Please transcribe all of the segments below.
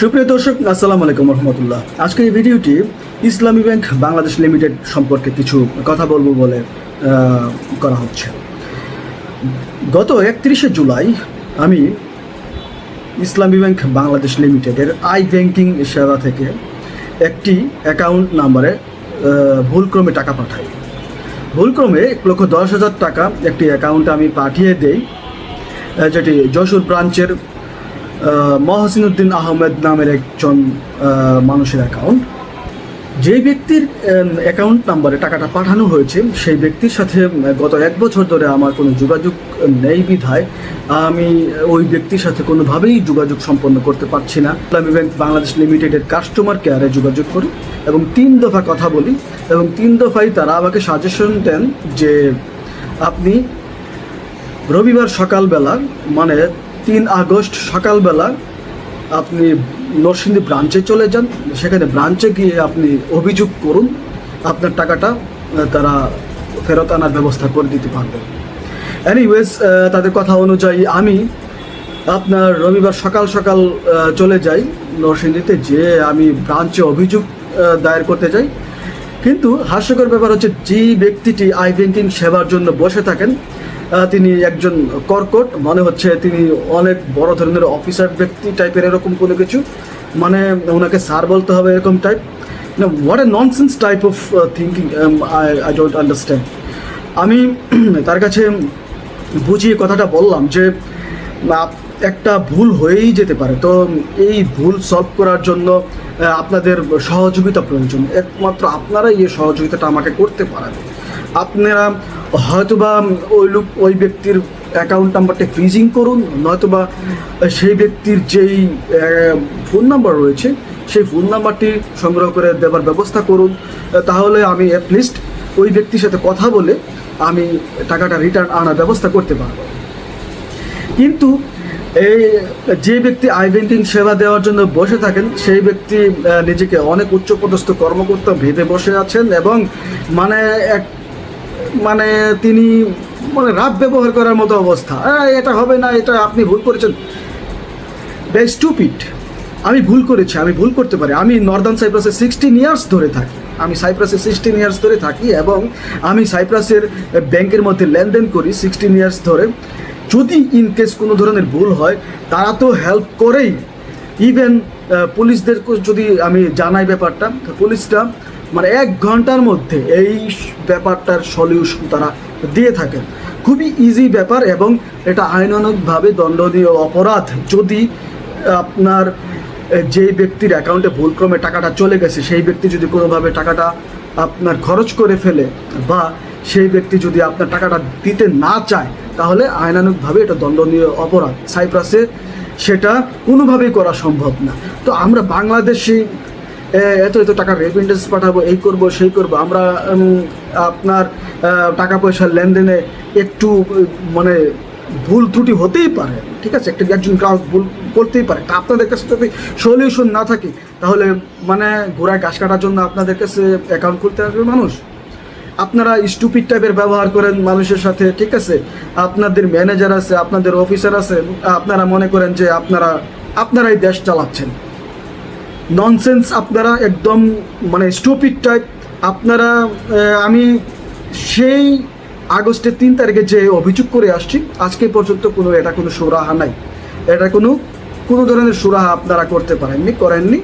সুপ্রিয় দর্শক, আসসালামু আলাইকুম রহমতুল্লাহ। আজকের এই ভিডিওটি ইসলামী ব্যাংক বাংলাদেশ লিমিটেড সম্পর্কে কিছু কথা বলব বলে করা হচ্ছে। গত একত্রিশে জুলাই আমি ইসলামী ব্যাংক বাংলাদেশ লিমিটেডের আই ব্যাংকিং সেবা থেকে একটি অ্যাকাউন্ট নাম্বারে ভুলক্রমে টাকা পাঠাই। ভুলক্রমে এক লক্ষ দশ হাজার টাকা একটি অ্যাকাউন্টে আমি পাঠিয়ে দেই যেটি যশোর ব্রাঞ্চের মহসিনুদ্দিন আহমেদ নামের একজন মানুষের অ্যাকাউন্ট যে ব্যক্তির অ্যাকাউন্ট নাম্বারে টাকাটা পাঠানো হয়েছে, সেই ব্যক্তির সাথে গত এক বছর ধরে আমার কোনো যোগাযোগ নেই বিধায়। আমি ওই ব্যক্তির সাথে কোনোভাবেই যোগাযোগ সম্পন্ন করতে পারছি না। ইসলামী ব্যাংক বাংলাদেশ লিমিটেডের কাস্টমার কেয়ারে যোগাযোগ করি এবং তিন দফা কথা বলি এবং তিন দফাই তারা আমাকে সাজেশন দেন যে আপনি রবিবার সকালবেলা মানে তিন আগস্ট সকালবেলা আপনি নরসিংদী ব্রাঞ্চে চলে যান। সেখানে ব্রাঞ্চে গিয়ে আপনি অভিযোগ করুন, আপনার টাকাটা তারা ফেরত আনার ব্যবস্থা করে দিতে পারবেন এনিওয়েজ তাদের কথা অনুযায়ী আমি আপনার রবিবার সকাল সকাল চলে যাই নরসিংদীতে, যে আমি ব্রাঞ্চে অভিযোগ দায়ের করতে যাই। কিন্তু হাস্যকর ব্যাপার হচ্ছে যে ব্যক্তিটি আই ব্যাংকিং সেবার জন্য বসে থাকেন তিনি একজন কর্কট, মনে হচ্ছে তিনি অনেক বড় ধরনের অফিসার ব্যক্তি টাইপের এরকম কোনো কিছু মানে ওনাকে স্যার বলতে হবে এরকম টাইপ না what a nonsense type of thinking I I don't understand আমি তার কাছে বুঝিয়ে কথাটা বললাম যে একটা ভুল হয়েই যেতে পারে। তো এই ভুল সলভ করার জন্য আপনাদের সহযোগিতা প্রয়োজন। একমাত্র আপনারাই এই সহযোগিতাটা আমাকে করতে পারেন। আপনারা হয়তোবা ওই লোক, ওই ব্যক্তির অ্যাকাউন্ট নাম্বারটা ফ্রিজিং করুন, নয়তোবা সেই ব্যক্তির যেই ফোন নাম্বার রয়েছে, সেই ফোন নাম্বারটি সংগ্রহ করে দেওয়ার ব্যবস্থা করুন। তাহলে আমি অ্যাটলিস্ট ওই ব্যক্তির সাথে কথা বলে আমি টাকাটা রিটার্ন আনার ব্যবস্থা করতে পারব। কিন্তু এই যে ব্যক্তি আই ব্যাংকিং সেবা দেওয়ার জন্য বসে থাকেন, সেই ব্যক্তি নিজেকে অনেক উচ্চপদস্থ কর্মকর্তা ভেবে বসে আছেন এবং মানে এক মানে তিনি মানে রাত ব্যবহার করার মতো অবস্থা। "আহ, এটা হবে না এটা আপনি ভুল করেছেন। স্টুপিড আমি ভুল করেছি আমি ভুল করতে পারি। আমি নর্দার্ন সাইপ্রাসে সিক্সটিন ইয়ার্স ধরে থাকি। আমি সাইপ্রাসে সিক্সটিন ইয়ার্স ধরে থাকি এবং আমি সাইপ্রাসের ব্যাংকের মধ্যে লেনদেন করি সিক্সটিন ইয়ার্স ধরে। যদি ইন কেস কোনো ধরনের ভুল হয় তারা তো হেল্প করেই। ইভেন পুলিশদের যদি আমি জানাই ব্যাপারটা তো পুলিশরা মানে এক ঘণ্টার মধ্যে এই ব্যাপারটার সলিউশন তারা দিয়ে থাকেন। খুবই ইজি ব্যাপার এবং এটা আইনানুগভাবে দণ্ডনীয় অপরাধ। যদি আপনার যে ব্যক্তির অ্যাকাউন্টে ভুলক্রমে টাকাটা চলে গেছে, সেই ব্যক্তি যদি কোনোভাবে টাকাটা আপনার খরচ করে ফেলে বা সেই ব্যক্তি যদি আপনার টাকাটা দিতে না চায়, তাহলে আইনানুগভাবে এটা দণ্ডনীয় অপরাধ। সাইপ্রাসে সেটা কোনোভাবেই করা সম্ভব না। তো আমরা বাংলাদেশি এত এত টাকা রেমিটেন্স পাঠাবো, এই করব, সেই করব। আমরা আপনার টাকা পয়সার লেনদেনে একটু মানে ভুল ত্রুটি হতেই পারে, ঠিক আছে? একটা একজন গ্রাহক ভুল করতেই পারে। তা আপনাদের কাছে যদি সলিউশন না থাকে, তাহলে মানে ঘোড়ায় ঘাস কাটার জন্য আপনাদের কাছে অ্যাকাউন্ট খুলতে আসবে মানুষ। আপনারা স্টুপিড টাইপের ব্যবহার করেন মানুষের সাথে, ঠিক আছে? আপনাদের ম্যানেজার আছে, আপনাদের অফিসার আছে, আপনারা মনে করেন যে আপনারা, আপনারাই দেশ চালাচ্ছেন। ননসেন্স আপনারা একদম মানে স্টুপিড টাইপ আপনারা আমি সেই আগস্টের তিন তারিখে যে অভিযোগ করে আসছি, আজকে পর্যন্ত কোনো, এটা কোনো সুরাহা নাই। এটা কোনো কোনো ধরনের সুরাহা আপনারা করতে পারেননি, করেননি।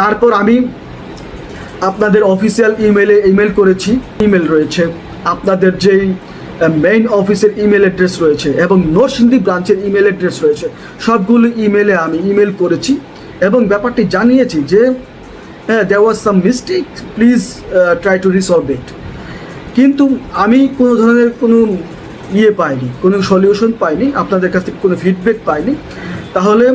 তারপর আমি আপনাদের অফিসিয়াল ইমেলে ইমেল করেছি ইমেল রয়েছে। আপনাদের যেই মেইন অফিসের ইমেল অ্যাড্রেস রয়েছে এবং নরসিংদী ব্রাঞ্চের ইমেল অ্যাড্রেস রয়েছে। সবগুলো ইমেলে আমি ইমেল করেছি। এবং ব্যাপারটি জানিয়েছি যে there was some mistake please try to resolve it কিন্তু আমি কোনো ধরনের কোনো ইয়ে পাইনি, কোনো সলিউশন পাইনি, আপনাদের কাছ থেকে কোনো ফিডব্যাক পাইনি। তাহলে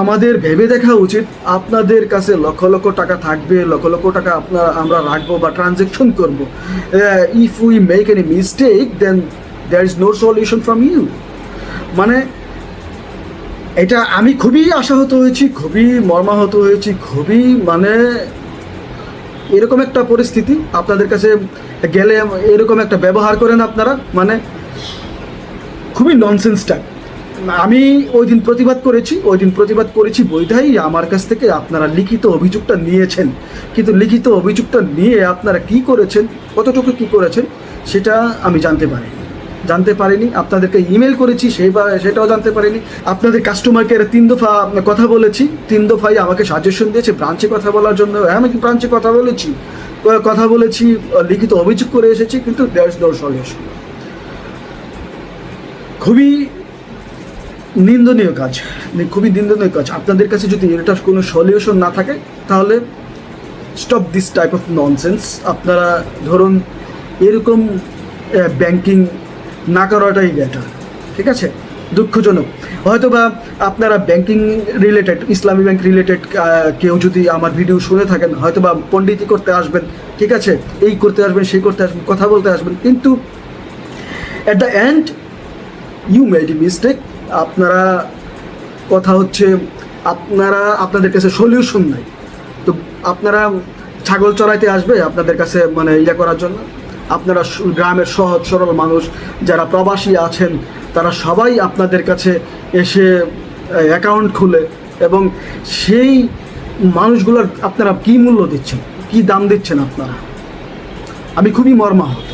আমাদের ভেবে দেখা উচিত আপনাদের কাছে লক্ষ লক্ষ টাকা থাকবে, লক্ষ লক্ষ টাকা আপনার, আমরা রাখব বা ট্রানজেকশন করব। If we make any mistake then there is no solution from you মানে এটা আমি খুবই আশাহত হয়েছি, খুবই মর্মাহত হয়েছি, খুবই মানে এরকম একটা পরিস্থিতি আপনাদের কাছে গেলে এরকম একটা ব্যবহার করেন আপনারা মানে খুবই ননসেন্স টাইপ আমি ওই দিন প্রতিবাদ করেছি, ওই দিন প্রতিবাদ করেছি বৈধাই আমার কাছ থেকে আপনারা লিখিত অভিযোগটা নিয়েছেন। কিন্তু লিখিত অভিযোগটা নিয়ে আপনারা কি করেছেন, কতটুকু কি করেছেন, সেটা আমি জানতে পারিনি। জানতে পারিনি, আপনাদেরকে ইমেল করেছি, সেই সেটাও জানতে পারিনি। আপনাদের কাস্টমার কেয়ারে তিন দফা কথা বলেছি, তিন দফাই আমাকে সাজেশন দিয়েছে ব্রাঞ্চে কথা বলার জন্য। হ্যাঁ আমি ব্রাঞ্চে কথা বলেছি কথা বলেছি, লিখিত অভিযোগ করে এসেছি, কিন্তু দেশ দর সলিউশন খুবই নিন্দনীয় কাজ, খুবই নিন্দনীয় কাজ। আপনাদের কাছে যদি এটার কোনো সলিউশন না থাকে, তাহলে stop this type of nonsense আপনারা ধরুন, এরকম ব্যাংকিং না করাটাই বেটার ঠিক আছে? দুঃখজনক। হয়তোবা আপনারা banking related Islami bank related কেউ যদি আমার ভিডিও শুনে থাকেন, হয়তোবা পণ্ডিতি করতে আসবেন, ঠিক আছে? এই করতে আসবেন, সেই করতে আসবেন, কথা বলতে আসবেন, কিন্তু at the end you made mistake আপনারা কথা হচ্ছে, আপনারা, আপনাদের কাছে সলিউশন নাই। তো আপনারা ছাগল চড়াইতে আসবে আপনাদের কাছে মানে ইয়ে করার জন্য? আপনারা গ্রামের সহজ সরল মানুষ, যারা প্রবাসী আছেন, তারা সবাই আপনাদের কাছে এসে অ্যাকাউন্ট খুলে এবং সেই মানুষগুলোর আপনারা কী মূল্য দিচ্ছেন? কী দাম দিচ্ছেন আপনারা? আমি খুবই মর্মাহত।